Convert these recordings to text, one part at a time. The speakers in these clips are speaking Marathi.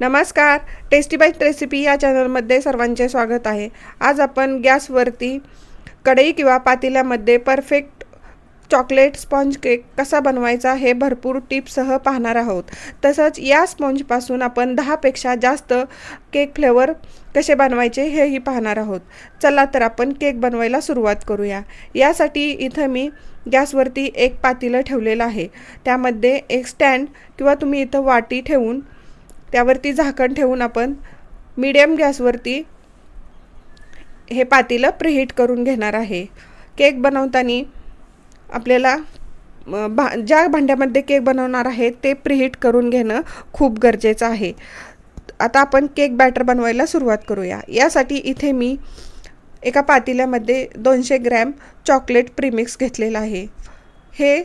नमस्कार. टेस्टी बाईट रेसिपी या चॅनलमध्ये सर्वांचे स्वागत आहे. आज आपण गॅसवरती कढई किंवा पातेल्यामध्ये परफेक्ट चॉकलेट स्पॉन्ज केक कसा बनवायचा हे भरपूर टिप्ससह पाहणार आहोत. तसंच या स्पॉन्जपासून आपण दहापेक्षा जास्त केक फ्लेवर कसे बनवायचे हेही पाहणार आहोत. चला तर आपण केक बनवायला सुरुवात करूया. यासाठी इथं मी गॅसवरती एक पातेलं ठेवलेलं आहे. त्यामध्ये एक स्टँड किंवा तुम्ही इथं वाटी ठेवून त्यावरती झाकण ठेवून आपण मीडियम गॅसवरती हे पातेलं प्रिहीट करून घेणार आहे. केक बनवताना आपल्याला भा ज्या भांड्यामध्ये केक बनवणार आहे ते प्रिहीट करून घेणं खूप गरजेचं आहे. आता आपण केक बॅटर बनवायला सुरुवात करूया. यासाठी इथे मी एका पातेल्यामध्ये दोनशे ग्रॅम चॉकलेट प्रीमिक्स घेतलेलं आहे. हे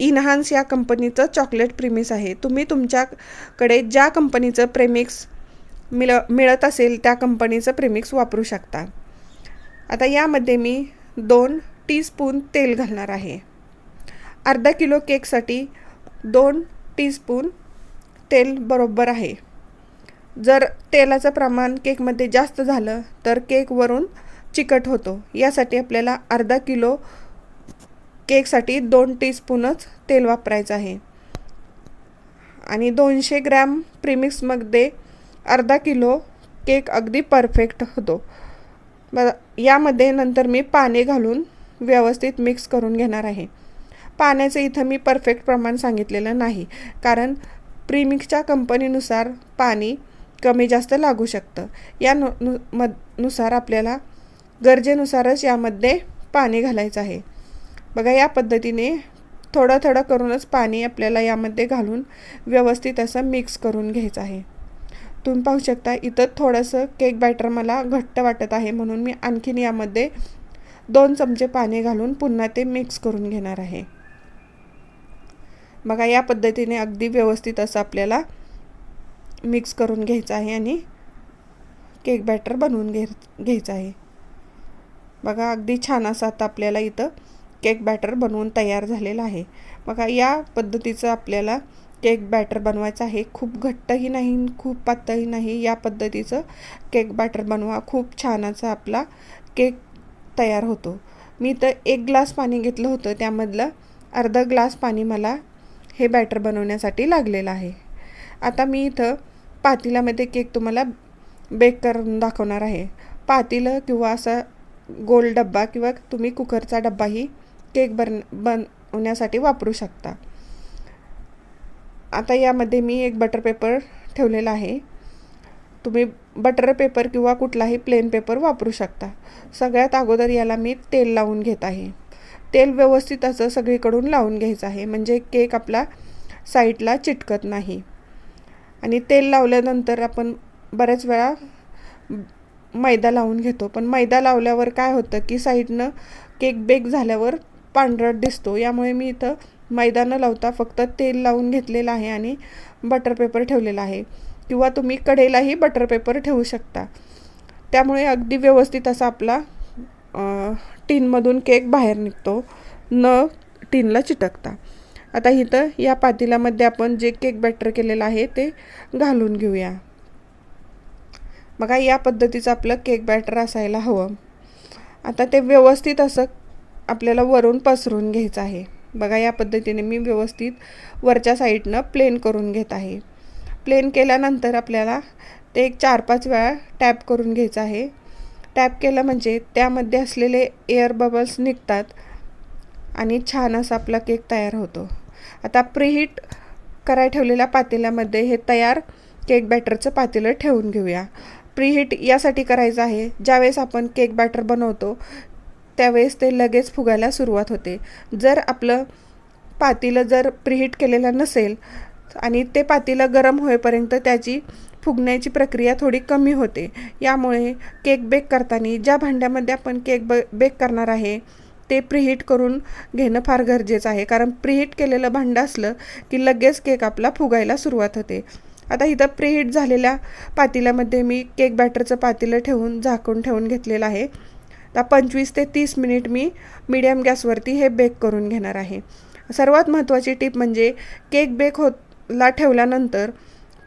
इनहान्स या कंपनीचं चॉकलेट प्रीमिक्स आहे. तुम्ही तुमच्याकडे ज्या कंपनीचं प्रेमिक्स मिळ मिळत असेल त्या कंपनीचं प्रेमिक्स वापरू शकता. आता यामध्ये मी दोन टीस्पून तेल घालणार आहे. अर्धा किलो केकसाठी दोन टीस्पून तेल बरोबर आहे. जर तेलाचं प्रमाण केकमध्ये जास्त झालं तर केकवरून चिकट होतो. यासाठी आपल्याला अर्धा किलो केकसाठी दोन टीस्पूनच तेल वापरायचं आहे. आणि दोनशे ग्रॅम प्रीमिक्समध्ये अर्धा किलो केक अगदी परफेक्ट होतो. ब यामध्ये नंतर मी पाणी घालून व्यवस्थित मिक्स करून घेणार आहे. पाण्याचं इथं मी परफेक्ट प्रमाण सांगितलेलं नाही कारण प्रीमिक्सच्या कंपनीनुसार पाणी कमी जास्त लागू शकतं. या नु नु म नुसार आपल्याला गरजेनुसारच यामध्ये पाणी घालायचं आहे. बघा या पद्धतीने थोडं थोडं करूनच पाणी आपल्याला यामध्ये घालून व्यवस्थित असं मिक्स करून घ्यायचं आहे. तुम्ही पाहू शकता इथं थोडंसं केक बॅटर मला घट्ट वाटत आहे म्हणून मी आणखीन यामध्ये दोन चमचे पाणी घालून पुन्हा ते मिक्स करून घेणार आहे. बघा या पद्धतीने अगदी व्यवस्थित असं आपल्याला मिक्स करून घ्यायचं आहे आणि केक बॅटर बनवून घे घ्यायचं आहे. बघा अगदी छान असं आता आपल्याला इथं केक बॅटर बनवून तयार झालेला आहे. बघा या पद्धतीचं आपल्याला केक बॅटर बनवायचं आहे. खूप घट्टही नाही खूप पातळही नाही. या पद्धतीचं केक बॅटर बनवा. खूप छान असा आपला केक तयार होतो. मी इथं एक ग्लास पाणी घेतलं होतं. त्यामधलं अर्धा ग्लास पाणी मला हे बॅटर बनवण्यासाठी लागलेलं आहे. आता मी इथं पातेल्यामध्ये केक तुम्हाला बेक करून दाखवणार आहे. पातेलं किंवा असा गोल डब्बा किंवा तुम्ही कुकरचा डब्बाही केक बन बनवण्यासाठी वापरू शकता. आता यामध्ये मी एक बटर पेपर ठेवलेला आहे. तुम्ही बटर पेपर किंवा कुठलाही प्लेन पेपर वापरू शकता. सगळ्यात अगोदर याला मी तेल लावून घेत आहे. तेल व्यवस्थित असं सगळीकडून लावून घ्यायचं आहे. म्हणजे केक आपला साईडला चिटकत नाही. आणि तेल लावल्यानंतर आपण बऱ्याच वेळा मैदा लावून घेतो. पण मैदा लावल्यावर काय होतं की साईडनं केक बेक झाल्यावर पांढरट दिसतो. यामुळे मी इथं मैदा न लावता फक्त तेल लावून घेतलेलं आहे आणि बटर पेपर ठेवलेला आहे. किंवा तुम्ही कडेलाही बटर पेपर ठेवू शकता. त्यामुळे अगदी व्यवस्थित असा आपला टीनमधून केक बाहेर निघतो. न टीनला चिटकता. आता इथं या पातेल्यामध्ये आपण जे केक बॅटर केलेलं आहे ते घालून घेऊया. बघा या पद्धतीचं आपलं केक बॅटर असायला हवं. आता ते व्यवस्थित असं आपल्याला वरून पसरून घ्यायचं आहे. बघा या पद्धतीने मी व्यवस्थित वरच्या साईडनं प्लेन करून घेत आहे. प्लेन केल्यानंतर आपल्याला ते एक चार पाच वेळा टॅप करून घ्यायचं आहे. टॅप केलं म्हणजे त्यामध्ये असलेले एअर बबल्स निघतात आणि छान असा आपला केक तयार होतो. आता प्रीहीट कराय ठेवलेल्या पातेल्यामध्ये हे तयार केक बॅटरचं पातेलं ठेवून घेऊया. प्रीहीट यासाठी करायचं आहे. ज्यावेळेस आपण केक बॅटर बनवतो त्यावेळेस ते लगेच फुगायला सुरुवात होते. जर आपलं पातीलं जर प्रिहीट केलेलं नसेल आणि ते पातीलं गरम होईपर्यंत त्याची फुगण्याची प्रक्रिया थोडी कमी होते. यामुळे केक बेक करताना ज्या भांड्यामध्ये आपण केक ब बेक करणार आहे ते प्रिहीट करून घेणं फार गरजेचं आहे. कारण प्रिहीट केलेलं भांडं असलं की लगेच केक आपला फुगायला सुरुवात होते. आता इथं प्रिहीट झालेल्या पातेल्यामध्ये मी केक बॅटरचं पातेलं ठेवून झाकून ठेवून घेतलेलं आहे. आता पंचवीस ते तीस मिनिट मी मीडियम गॅसवरती हे बेक करून घेणार आहे. सर्वात महत्त्वाची टीप म्हणजे केक बेक होतला ठेवल्यानंतर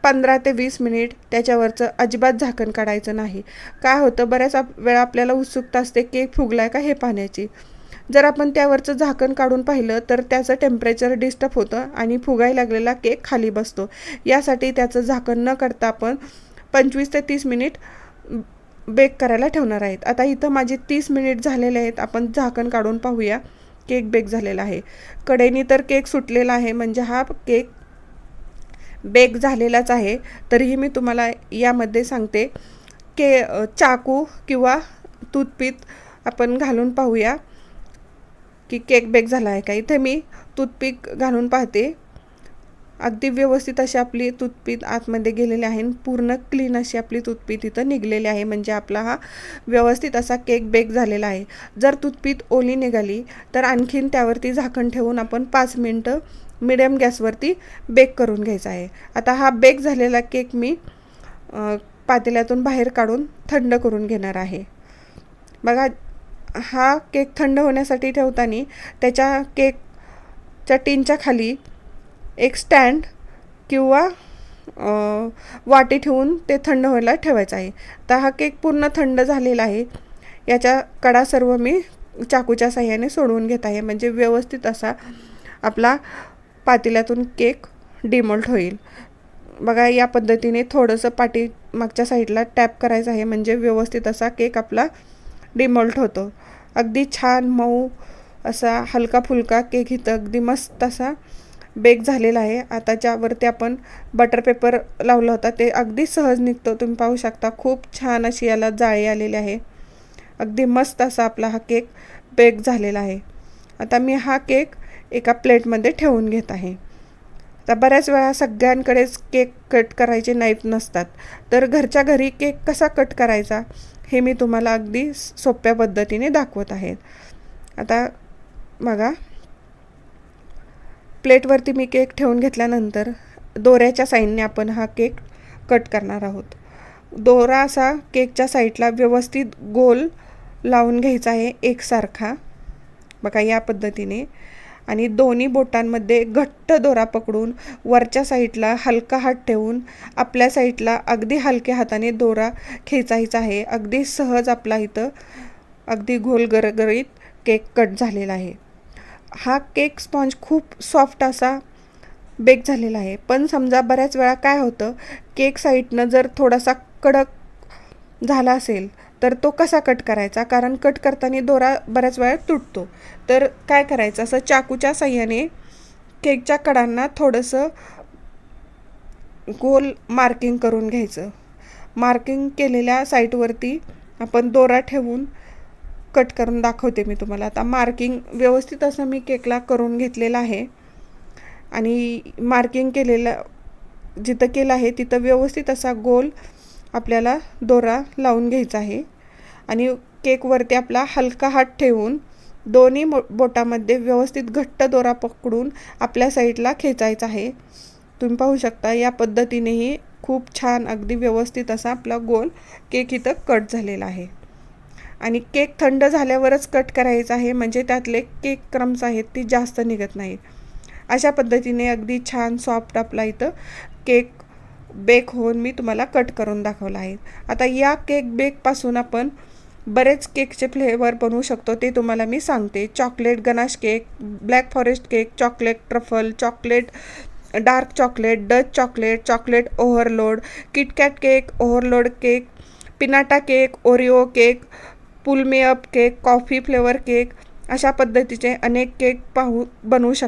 पंधरा ते वीस मिनिट त्याच्यावरचं अजिबात झाकण काढायचं नाही. काय होतं बऱ्याच आप वेळा आपल्याला उत्सुकता असते केक फुगलाय का हे पाहण्याची. जर आपण त्यावरचं झाकण काढून पाहिलं तर त्याचं टेम्परेचर डिस्टर्ब होतं आणि फुगाय लागलेला केक खाली बसतो. यासाठी त्याचं झाकण न करता आपण पंचवीस ते तीस मिनिट बेक करायला ठेवणार आहेत. आता इथं माझे तीस मिनिट झालेले आहेत. आपण झाकण काढून पाहूया. केक बेक झालेला आहे. कडेनी तर केक सुटलेला आहे. म्हणजे हा केक बेक झालेलाच आहे. तरीही मी तुम्हाला यामध्ये सांगते. के चाकू किंवा टूथपीक आपण घालून पाहूया. की केक बेक झाला आहे का? इथे मी टूथपीक घालून पाहते. अगदी व्यवस्थित अशी आपली टूथपीक आतमध्ये गेलेली आहे आणि पूर्ण क्लीन अशी आपली टूथपीक इथं निघलेली आहे. म्हणजे आपला हा व्यवस्थित असा केक बेक झालेला आहे. जर टूथपीक ओली निघाली तर आणखीन त्यावरती झाकण ठेवून आपण पाच मिनटं मिडियम गॅसवरती बेक करून घ्यायचा आहे. आता हा बेक झालेला केक मी पातेल्यातून बाहेर काढून थंड करून घेणार आहे. बघा हा केक थंड होण्यासाठी ठेवताना त्याच्या केकच्या टीनच्या खाली एक स्टँड किंवा वाटी ठेवून ते थंड व्हायला ठेवायचं आहे. तर हा केक पूर्ण थंड झालेला आहे. याच्या कडा सर्व मी चाकूच्या साह्याने सोडवून घेत आहे. म्हणजे व्यवस्थित असा आपला पातेल्यातून केक डिमोल्ट होईल. बघा या पद्धतीने थोडंसं पाटी मागच्या साईडला टॅप करायचं आहे. म्हणजे व्यवस्थित असा केक आपला डिमोल्ट होतो. अगदी छान मऊ असा हलका फुलका केक इथं अगदी मस्त असा बेक झालेला आहे. आता ज्यावरती आपण बटर पेपर लावला होता. ते अगदी सहज निघतो. तुम्ही पाहू शकता खूप छान अशी याला जाळी आलेली आहे. अगदी मस्त असा आपला हा केक बेक झालेला आहे. आता मी हा केक एका प्लेटमध्ये ठेवून घेत आहे. आता बऱ्याच वेळा सगळ्यांकडेच केक कट करायचे नाईफ नसतात. तर घरच्या घरी केक कसा कट करायचा हे मी तुम्हाला अगदी सोप्या पद्धतीने दाखवत आहे. आता बघा प्लेटवरती मी केक ठेवून घेतल्यानंतर दोऱ्याच्या साईडने आपण हा केक कट करणार आहोत. दोरा असा केकच्या साईडला व्यवस्थित गोल लावून घ्यायचा आहे एकसारखा. बघा या पद्धतीने. आणि दोन्ही बोटांमध्ये घट्ट दोरा पकडून वरच्या साईडला हलका हात ठेवून आपल्या साईडला अगदी हलक्या हाताने दोरा खेचायचा आहे. अगदी सहज आपला इथं अगदी गोल गरगरीत केक कट झालेला आहे. हा केक स्पॉन्ज खूप सॉफ्ट असा बेक झालेला आहे. पण समजा बऱ्याच वेळा काय होतं केक साईडनं जर थोडासा कडक झाला असेल तर तो कसा कट करायचा? कारण कट करताना दोरा बऱ्याच वेळा तुटतो. तर काय करायचं? असं चाकूच्या साह्याने केकच्या कडांना थोडंसं गोल मार्किंग करून घ्यायचं. मार्किंग केलेल्या साईटवरती आपण दोरा ठेवून कट करून दाखवते मी तुम्हाला. आता मार्किंग व्यवस्थित असं मी केकला करून घेतलेलं आहे. आणि मार्किंग केलेलं जिथं केलं आहे तिथं व्यवस्थित असा गोल आपल्याला दोरा लावून घ्यायचा आहे. आणि केकवरती आपला हलका हात ठेवून दोन्ही मो बोटामध्ये व्यवस्थित घट्ट दोरा पकडून आपल्या साईडला खेचायचा आहे. तुम्ही पाहू शकता या पद्धतीनेही खूप छान अगदी व्यवस्थित असा आपला गोल केक इथं कट झालेला आहे. आणि केक थंड झाल्यावरच कट करायचा आहे. म्हणजे त्यातले केक क्रम्स आहेत ती जास्त निघत नाहीत. अशा पद्धतीने अगदी छान सॉफ्ट आपला इथं केक बेक होऊन मी तुम्हाला कट करून दाखवला आहे. आता या केक बेकपासून आपण बरेच केकचे फ्लेवर बनवू शकतो ते तुम्हाला मी सांगते. Chocolate ganache cake black forest cake chocolate truffle chocolate dark chocolate Dutch chocolate chocolate overload KitKat cake overload cake pinata cake Oreo cake pull me up cake coffee flavour cake अशा पद्धतीचे अनेक केक पाहू बनवू शक